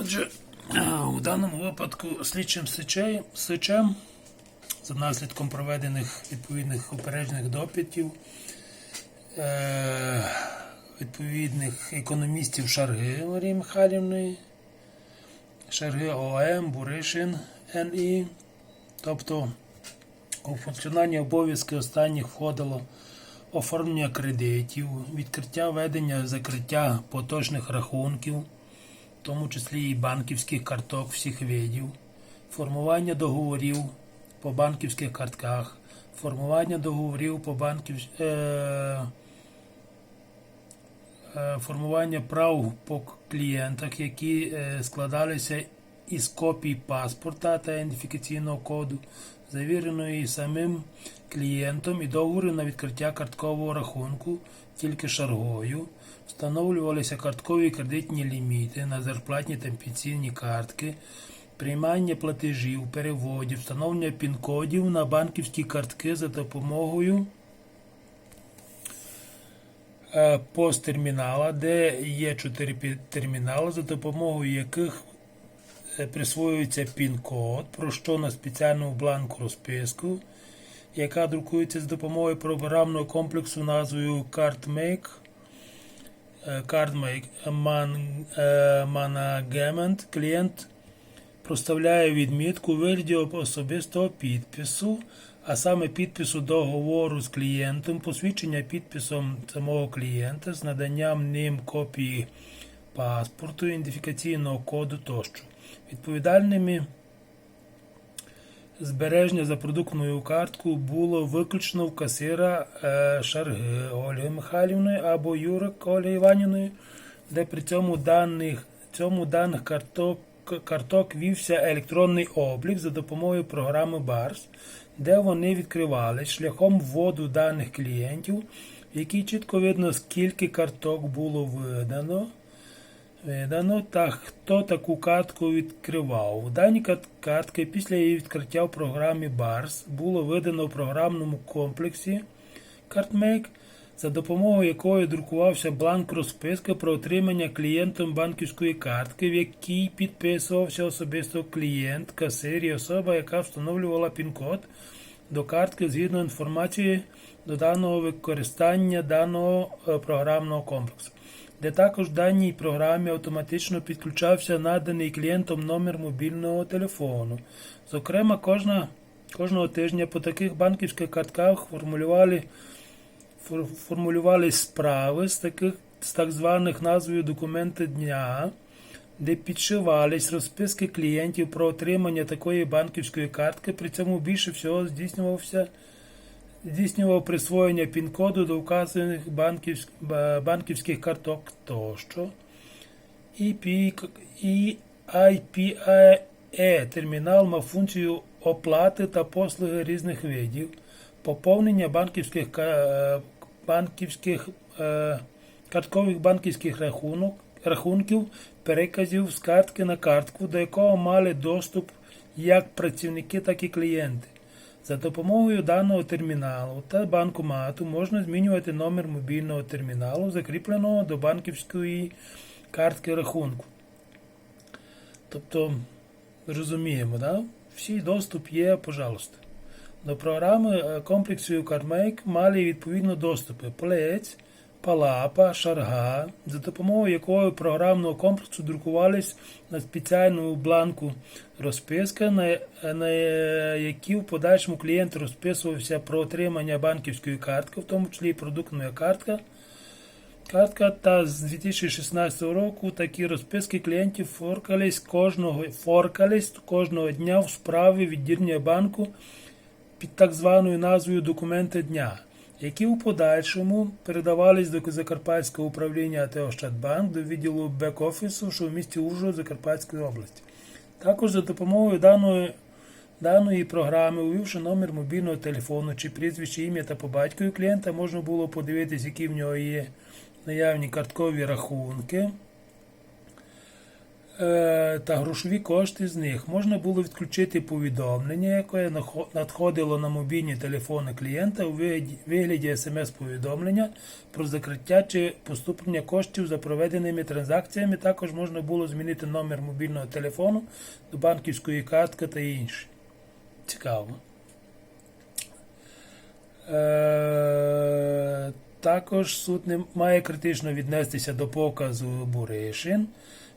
Отже, у даному випадку слідчим сичем за наслідком проведених відповідних упереджених допитів е, відповідних економістів Шарги Марії Михайлівни, Шарги ОМ, Буришин НІ, тобто у функціональні обов'язки останніх входило оформлення кредитів, відкриття ведення закриття поточних рахунків, тому числі і банківських карток всіх видів, формування договорів по банківських картках, формування договорів по банків, е, е, формування прав по клієнтах, які е, складалися із копій паспорта та ідентифікаційного коду, завіреної самим клієнтом і договору на відкриття карткового рахунку тільки шаргою, встановлювалися карткові кредитні ліміти на зарплатні та пенсійні картки, приймання платежів, переводів, встановлення пін-кодів на банківські картки за допомогою е, посттермінала, де є чотири термінали, за допомогою яких присвоюється пін-код, про що на спеціальному бланку розписку, яка друкується з допомогою програмного комплексу назвою CardMake. Е, CardMake Man, е, Management. Клієнт проставляє відмітку вигляді особистого підпису, а саме підпису договору з клієнтом, посвідчення підписом самого клієнта з наданням ним копії паспорту, ідентифікаційного коду тощо. Відповідальними. Збереження за продуктовою карткою було виключно в касира е, Шарги Ольги Михайлівної або Юрик Ольги Іванівної, де при цьому даних, цьому даних карток, карток вівся електронний облік за допомогою програми BARS, де вони відкривались шляхом вводу даних клієнтів, в чітко видно, скільки карток було видано видано та хто таку картку відкривав. Дані кат- картки після її відкриття в програмі BARS було видано в програмному комплексі CardMake, за допомогою якої друкувався бланк розписки про отримання клієнтом банківської картки, в якій підписувався особисто клієнт, касир і особа, яка встановлювала пін-код до картки згідно інформації до даного використання даного е, програмного комплексу, де також в даній програмі автоматично підключався наданий клієнтом номер мобільного телефону. Зокрема, кожна, кожного тижня по таких банківських картках формулювали, фор- формулювали справи з таких з так званих назвою документи дня де підшивались розписки клієнтів про отримання такої банківської картки, при цьому більше всього здійснювався здійснював присвоєння пін-коду до вказаних банківськ- банківських карток тощо. І, IPAE термінал мав функцію оплати та послуги різних видів, поповнення банківських, банківських е, карткових банківських рахунок, рахунків, переказів з картки на картку, до якого мали доступ як працівники, так і клієнти. За допомогою даного терміналу та банкомату можна змінювати номер мобільного терміналу, закріпленого до банківської картки рахунку. Тобто, розуміємо, да? всі доступ є, пожалуйста. До програми е, комплексу CardMake мали відповідно доступи Плець, Палапа, Шарга, за допомогою якої програмного комплексу друкувались на спеціальному бланку розписка, на, на які в подальшому клієнт розписувався про отримання банківської картки, в тому числі і продуктова картка. Картка та з 2016 року такі розписки клієнтів форкались кожного, форкались кожного дня в справі відділення банку під так званою назвою документи дня, які у подальшому передавались до Закарпатського управління АТ Ощадбанк до відділу бек-офісу, що в місті Ужгород Закарпатської області. Також за допомогою даної, даної програми, увівши номер мобільного телефону чи прізвище, ім'я та по батькові клієнта, можна було подивитись, які в нього є наявні карткові рахунки. Е, та грошові кошти з них. Можна було відключити повідомлення, яке надходило на мобільні телефони клієнта у вигляді- смс-повідомлення про закриття чи поступлення коштів за проведеними транзакціями. Також можна було змінити номер мобільного телефону до банківської картки та інше. Цікаво. Е, також суд не має критично віднестися до показу Буришин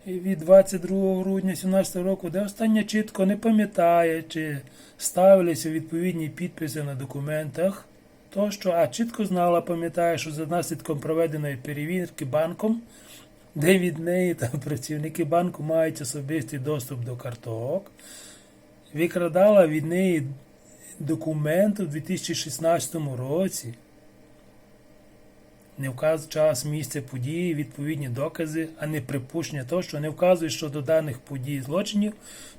від 22 грудня 2017 року, де остання чітко не пам'ятає, чи ставилися відповідні підписи на документах, тощо, а чітко знала, пам'ятає, що за наслідком проведеної перевірки банком, де від неї та працівники банку мають особистий доступ до карток, викрадала від неї документ у 2016 році. Не вказує час, місце події, відповідні докази, а не припущення того, що не вказує щодо даних подій злочинів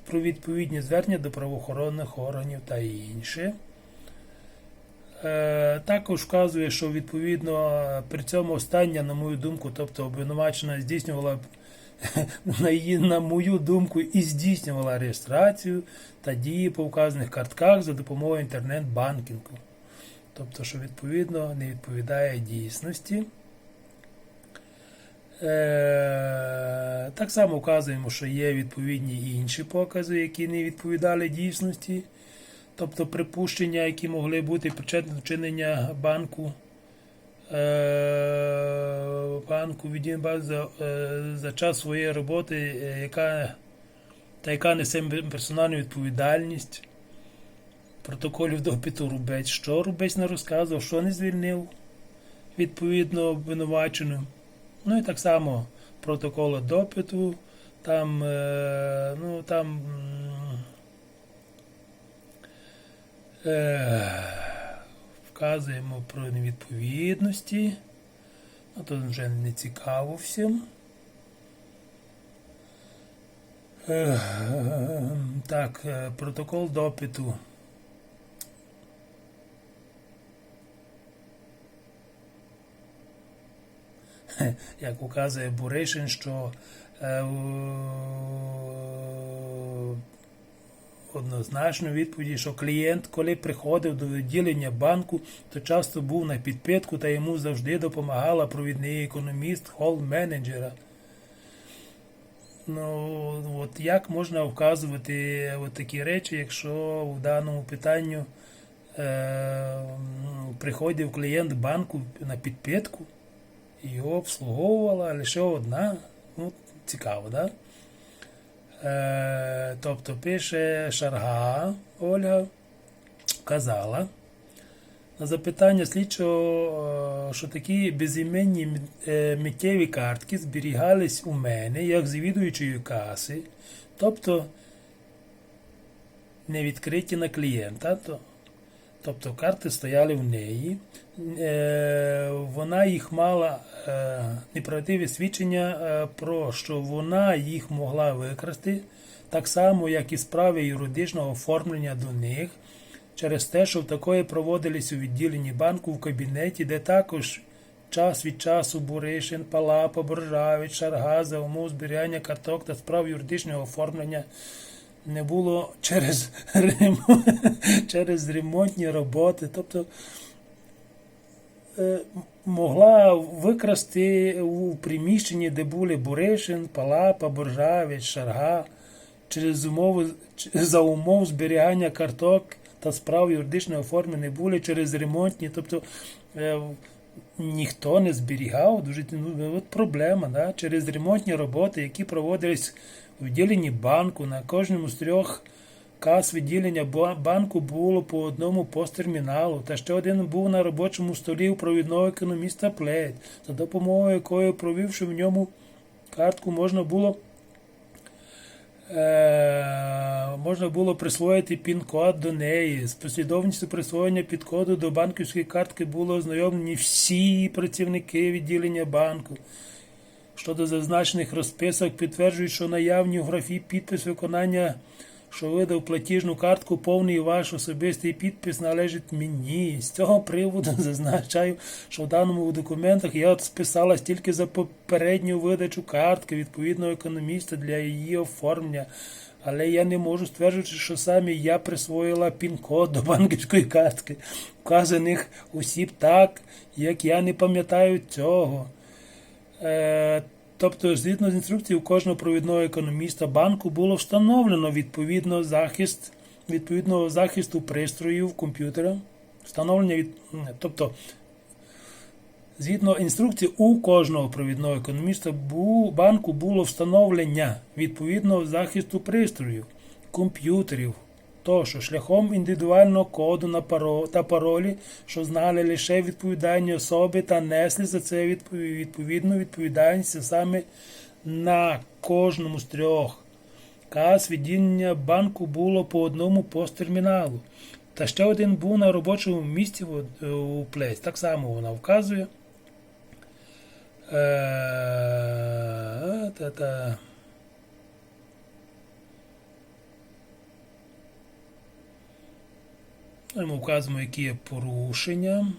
про відповідні звернення до правоохоронних органів та інше. Е, також вказує, що відповідно при цьому остання, на мою думку, тобто обвинувачена здійснювала на її, на мою думку, і здійснювала реєстрацію та дії по вказаних картках за допомогою інтернет-банкінгу. Тобто, що відповідно не відповідає дійсності. Е, так само вказуємо, що є відповідні інші покази, які не відповідали дійсності. Тобто припущення, які могли бути причетні вчинення банку е, банку за, е, за час своєї роботи, яка, та яка несе персональну відповідальність. Протоколів допиту Рубець. Що Рубець не розказував, що не звільнив відповідно обвинувачену. Ну і так само протоколи допиту. Там, е, ну, там е, вказуємо про невідповідності. Ну, то вже не цікаво всім. Так, е, протокол допиту. Як указує Буришин, що однозначно відповіді, що клієнт, коли приходив до відділення банку, то часто був на підпитку та йому завжди допомагала провідний економіст хол-менеджера. Ну, от як можна вказувати от такі речі, якщо в даному питанню е, приходив клієнт банку на підпитку, його обслуговувала лише одна. Ну, цікаво, да? Е, тобто пише Шарга Ольга казала на запитання слідчого, е, що такі безіменні е, миттєві картки зберігались у мене як завідуючої каси, тобто не відкриті на клієнта. То, Тобто карти стояли в неї. Е, вона їх мала е, неправдиві свідчення е, про що вона їх могла викрасти, так само, як і справи юридичного оформлення до них, через те, що в такої проводились у відділенні банку в кабінеті, де також час від часу Буришин, Палапа, Боржавич, Шарга за умов зберігання карток та справ юридичного оформлення не було через, ремонт, через ремонтні роботи. Тобто е, могла викрасти у приміщенні, де були Буришин, Палапа, Боржавич, Шарга, через умови, за умов зберігання карток та справ юридичного оформлення не були через ремонтні. Тобто е, ніхто не зберігав, дуже ну, от проблема, да? через ремонтні роботи, які проводились у відділенні банку, на кожному з трьох кас відділення банку було по одному посттерміналу, та ще один був на робочому столі у провідного економіста Плейт, за допомогою якої, провівши в ньому картку, можна було е, можна було присвоїти пін-код до неї. З послідовністю присвоєння підкоду до банківської картки було ознайомлені всі працівники відділення банку. Щодо зазначених розписок підтверджують, що наявні в графі підпис виконання що видав платіжну картку, повний ваш особистий підпис належить мені. З цього приводу зазначаю, що в даному документах я списалась тільки за попередню видачу картки відповідного економіста для її оформлення. Але я не можу стверджувати, що саме я присвоїла пін-код до банківської картки вказаних осіб так, як я не пам'ятаю цього. Е, Тобто, згідно з інструкцією кожного провідного економіста банку було встановлено відповідно захист, відповідного захисту пристроїв комп'ютера. Встановлення від, тобто, згідно інструкції, у кожного провідного економіста банку було встановлення відповідного захисту пристроїв, комп'ютерів, тощо шляхом індивідуального коду на паро, та паролі, що знали лише відповідальні особи та несли за це відповідну відповідальність саме на кожному з трьох. Каз відділення банку було по одному посттерміналу. Та ще один був на робочому місці у плець. Так само вона вказує. Е, та-та. Ну, Ми вказуємо, які є порушення.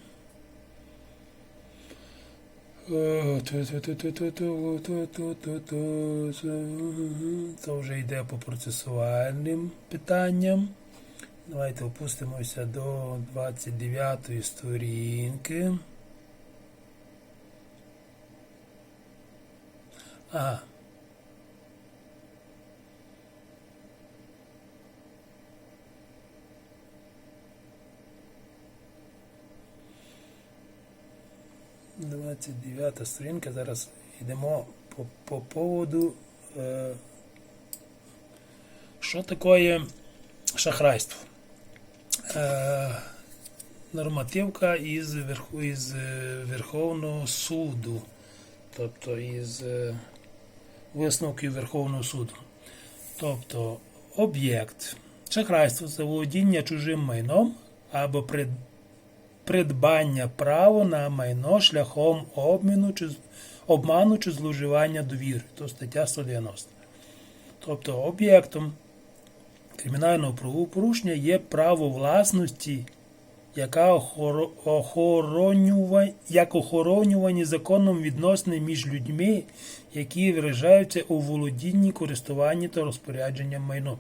Це вже йде по процесуальним питанням. Давайте опустимося до 29 сторінки. Ага. Двадцять дев'ята сторінка. Зараз йдемо по, по поводу, е, що таке шахрайство. Е, нормативка із, верху, із е, Верховного суду, тобто із е, висновків Верховного суду. Тобто об'єкт. Шахрайство це володіння чужим майном або прид- придбання права на майно шляхом обміну чи обману чи зловживання довіри. То стаття 190. Тобто об'єктом кримінального правопорушення є право власності, яка охоронюва- як охоронювані законом відносини між людьми, які виражаються у володінні, користуванні та розпорядженням майном.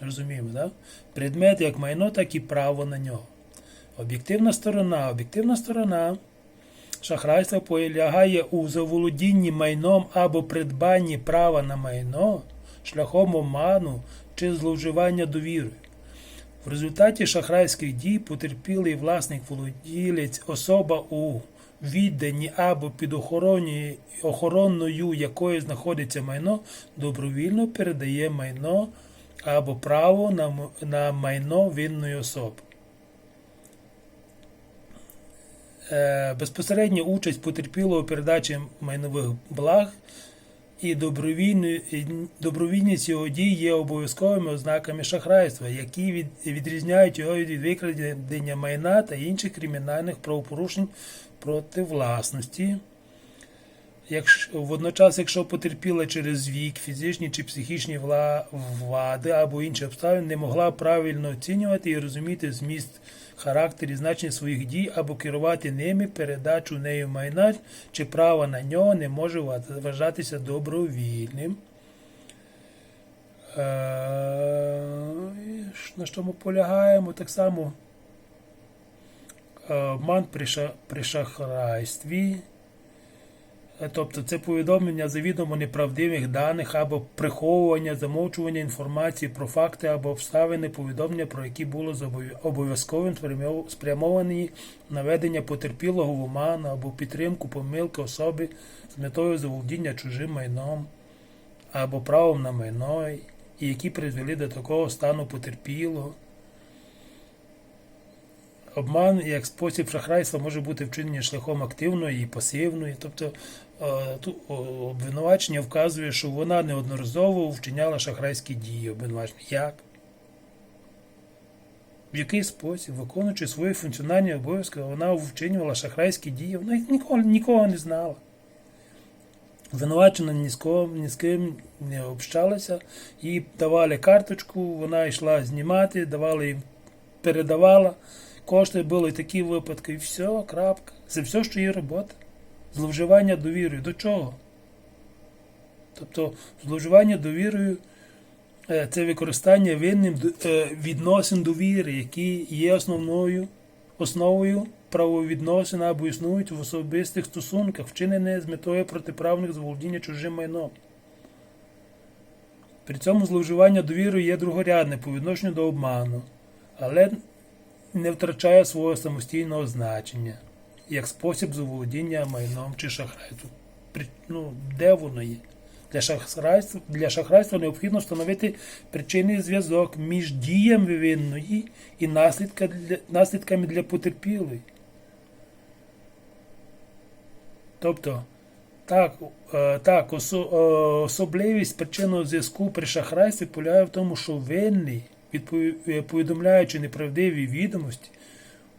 Розуміємо, так? Предмет як майно, так і право на нього. Об'єктивна сторона. Об'єктивна сторона шахрайства полягає у заволодінні майном або придбанні права на майно шляхом обману чи зловживання довірою. В результаті шахрайських дій потерпілий власник володілець, особа у відданні або під охороною якої знаходиться майно, добровільно передає майно або право на майно винної особи. Е, Безпосередня участь потерпілого у передачі майнових благ і добровільність його дій є обов'язковими ознаками шахрайства, які від, відрізняють його від викрадення майна та інших кримінальних правопорушень проти власності. Якщо, водночас, якщо потерпіла через вік, фізичні чи психічні вла, вади або інші обставини не могла правильно оцінювати і розуміти зміст, характер і значення своїх дій або керувати ними, передачу нею майна чи права на нього не може вважатися добровільним. Е, На що ми полягаємо? Так само е, обман при шахрайстві. Е, Тобто це повідомлення завідомо неправдивих даних або приховування, замовчування інформації про факти або обставини повідомлення, про які було обов'язковим спрямовані на ведення потерпілого в оману або підтримку помилки особи з метою заволодіння чужим майном або правом на майно, і які призвели до такого стану потерпілого. Обман як спосіб шахрайства може бути вчинення шляхом активної і пасивної. Тобто обвинувачення вказує, що вона неодноразово вчиняла шахрайські дії. Обвинувачення. Як? В який спосіб, виконуючи свої функціональні обов'язки, вона вчинювала шахрайські дії, вона їх ніколи, нікого не знала. Винувачена ні з, ким, ні з ким не общалася, їй давали карточку, вона йшла знімати, давали їм, передавала кошти, були такі випадки, і все, крапка. Це все, що є робота. Зловживання довірою. До чого? Тобто зловживання довірою е, це використання винним е, відносин довіри, які є основною основою правовідносин або існують в особистих стосунках, вчинене з метою протиправних заволодіння чужим майном. При цьому зловживання довірою є другорядне по відношенню до обману, але не втрачає свого самостійного значення як спосіб заволодіння майном чи шахрайством. Ну, де воно є? Для шахрайства, для шахрайства необхідно встановити причинний зв'язок між діями винної і наслідками для потерпілої. Тобто, так, е, так е, особливість причинного зв'язку при шахрайстві полягає в тому, що винний, е, повідомляючи неправдиві відомості,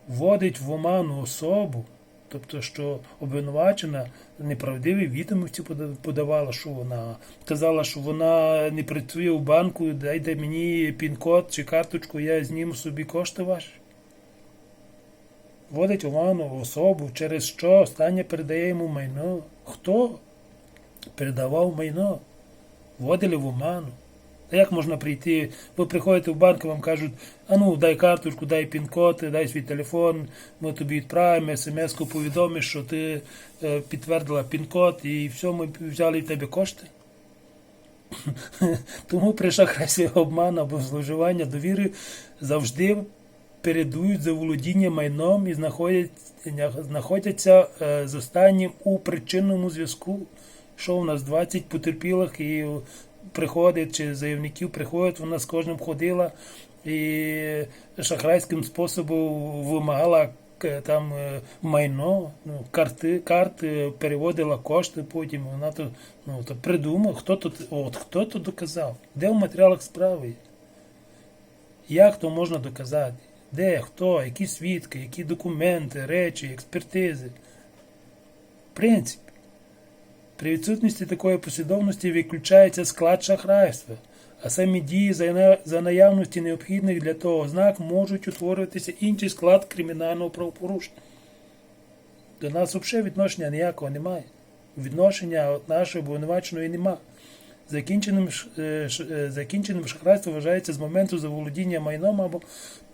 вводить в оману особу, тобто, що обвинувачена неправдиві відомості подавала, що вона казала, що вона не працює у банку, дайте мені пін-код чи карточку, я зніму собі кошти ваші. Вводить в оману особу, через що остання передає йому майно. Хто передавав майно? Вводили в оману. Та як можна прийти? Ви приходите в банк, вам кажуть, а ну дай карточку, дай пін-код, дай свій телефон, ми тобі відправимо смс-ку повідомиш, що ти е, підтвердила пін-код і все, ми взяли в тебе кошти. Тому при шахрайстві обман або зловживання довіри завжди передують за володіння майном і знаходяться, знаходяться е, з останнім у причинному зв'язку. Що у нас 20 потерпілих і приходить, чи заявників приходять, вона з кожним ходила і шахрайським способом вимагала там е, майно, ну, карти, карти, переводила кошти потім. Вона то, ну, то придумав, хто тут, от хто то доказав, де в матеріалах справи. Як то можна доказати? Де, хто, які свідки, які документи, речі, експертизи? Принцип. При відсутності такої послідовності виключається склад шахрайства, а самі дії за наявності необхідних для того ознак можуть утворюватися інший склад кримінального правопорушення. До нас взагалі відношення ніякого немає. Відношення от нашої обвинуваченої нема. Закінченим, е, е, закінченим шахрайство вважається з моменту заволодіння майном або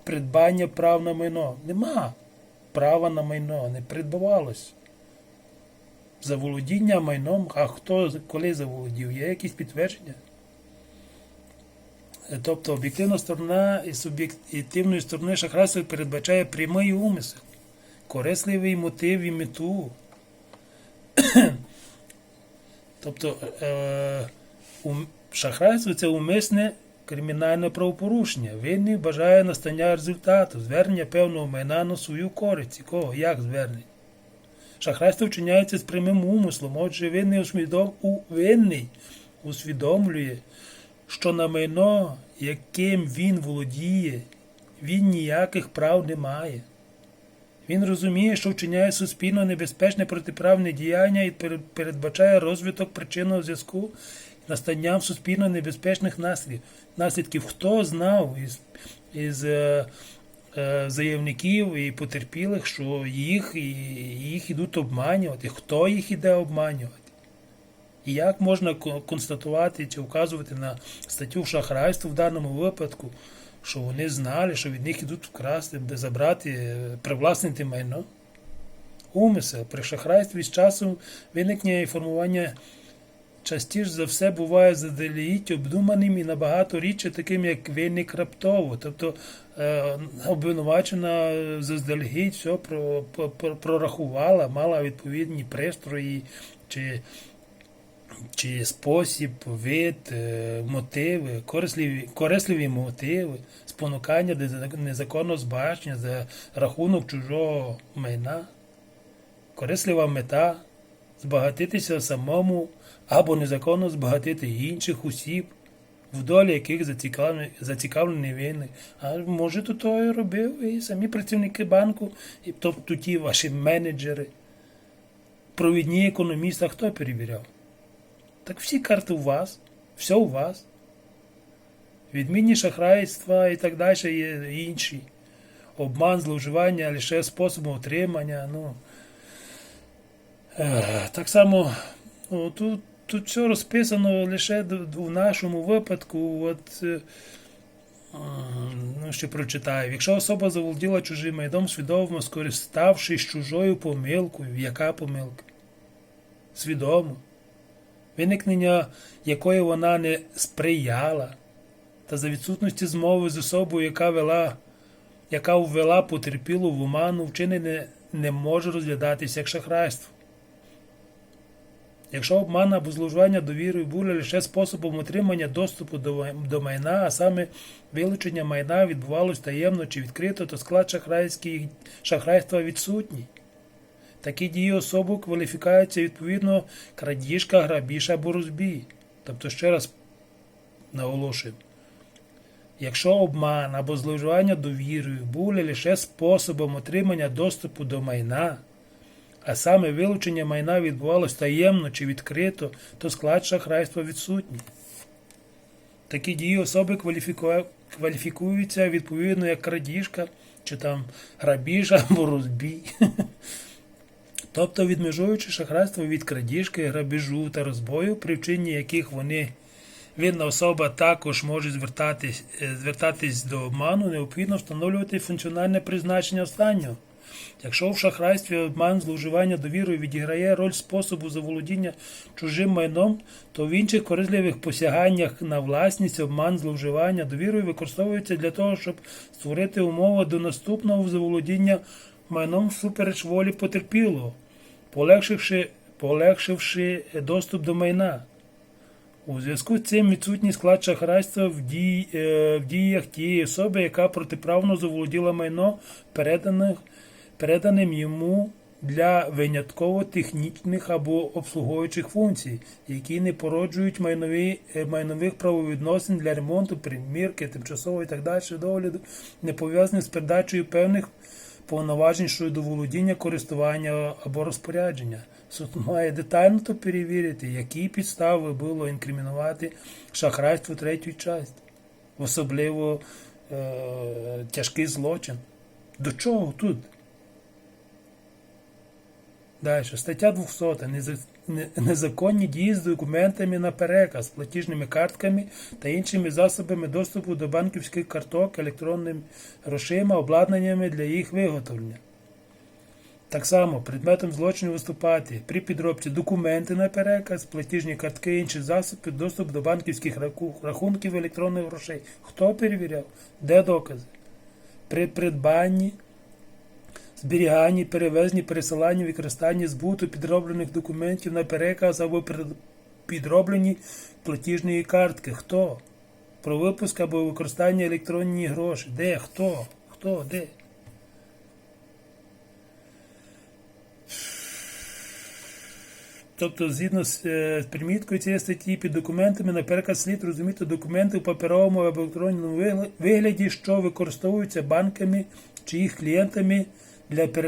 придбання прав на майно. Нема права на майно, не придбавалось. Заволодіння майном, а хто коли заволодів? Є якісь підтвердження? Тобто об'єктивна сторона і суб'єктивної сторони шахрайства передбачає прямий умисел, корисливий мотив і мету. Тобто е, шахрайство це умисне кримінальне правопорушення. Винний бажає настання результату, звернення певного майна на свою користь. Кого? Як звернення? Шахрайство вчиняється з прямим умислом, отже, винний, усвідом... у... винний усвідомлює, що на майно, яким він володіє, він ніяких прав не має. Він розуміє, що вчиняє суспільно небезпечне протиправне діяння і передбачає розвиток причинного зв'язку настанням суспільно небезпечних наслідків. наслідків. Хто знав із, із е, заявників і потерпілих, що їх, їх ідуть обманювати, хто їх іде обманювати? І як можна констатувати чи вказувати на статтю шахрайства в даному випадку, що вони знали, що від них ідуть вкрасти, де забрати, е, привласнити майно? Умисел при шахрайстві з часом виникнення і формування частіше за все буває заздалегідь обдуманим і набагато рідше таким, як винник раптово. Тобто е, обвинувачена заздалегідь все про, про- про- прорахувала, мала відповідні пристрої чи чи спосіб, вид, е, мотиви, корисливі, корисливі мотиви, спонукання до незаконного збагачення за рахунок чужого майна, корислива мета збагатитися самому або незаконно збагатити інших осіб, в долі яких зацікавлений, зацікавлений винний. А може, то того і робив і самі працівники банку, і тобто ті ваші менеджери, провідні економісти, хто перевіряв? Так всі карти у вас, все у вас. Відмінні шахрайства і так далі є інші. Обман, зловживання лише способом отримання. Ну, Так само ну, тут, тут все розписано лише в нашому випадку. От, е, ну, ще прочитаю. Якщо особа заволоділа чужим майном свідомо, скориставшись чужою помилкою, яка помилка? Свідомо. Виникнення якої вона не сприяла, та за відсутності змови з особою, яка вела, яка ввела потерпілу в оману, вчинене не може розглядатися як шахрайство. Якщо обман або зловживання довірою були лише способом отримання доступу до, майна, а саме вилучення майна відбувалось таємно чи відкрито, то склад шахрайства відсутній. Такі дії особи кваліфікуються відповідно крадіжка, грабіж або розбій. Тобто, ще раз наголошую, якщо обман або зловживання довірою були лише способом отримання доступу до майна, а саме вилучення майна відбувалось таємно чи відкрито, то склад шахрайства відсутній. Такі дії особи кваліфіку- кваліфікуються відповідно як крадіжка, чи там грабіж або розбій. Тобто, відмежуючи шахрайство від крадіжки, грабіжу та розбою, при вчиненні яких вони винна особа також може звертатись, е, звертатись до обману, необхідно встановлювати функціональне призначення останнього. Якщо в шахрайстві обман зловживання довірою відіграє роль способу заволодіння чужим майном, то в інших корисливих посяганнях на власність обман зловживання довірою використовується для того, щоб створити умови до наступного заволодіння майном всупереч волі потерпілого, полегшивши, полегшивши доступ до майна. У зв'язку з цим відсутній склад шахрайства в, дій, е, в діях тієї особи, яка протиправно заволоділа майно, переданих, переданим йому для винятково технічних або обслуговуючих функцій, які не породжують майнові, е, майнових правовідносин для ремонту, примірки, тимчасового і так далі догляду, не пов'язаних з передачею певних повноважень щодо володіння, користування або розпорядження. Суд має детально то перевірити, які підстави було інкримінувати шахрайство третьої частини, особливо е- тяжкий злочин. До чого тут? Далі, стаття 200. Незаконні дії з документами на переказ, платіжними картками та іншими засобами доступу до банківських карток, електронними грошима, обладнаннями для їх виготовлення. Так само предметом злочину виступати при підробці документи на переказ, платіжні картки, інші засоби, доступ до банківських рахунків електронних грошей. Хто перевіряв? Де докази? При придбанні, зберіганні, перевезенні, пересиланні, використанні збуту підроблених документів на переказ або підроблені платіжної картки. Хто? Про випуск або використання електронні гроші. Де? Хто? Хто? Де? Тобто, згідно з е, з приміткою цієї статті, під документами на переказ слід розуміти документи в паперовому або електронному вигляді, що використовуються банками чи їх клієнтами для передачі.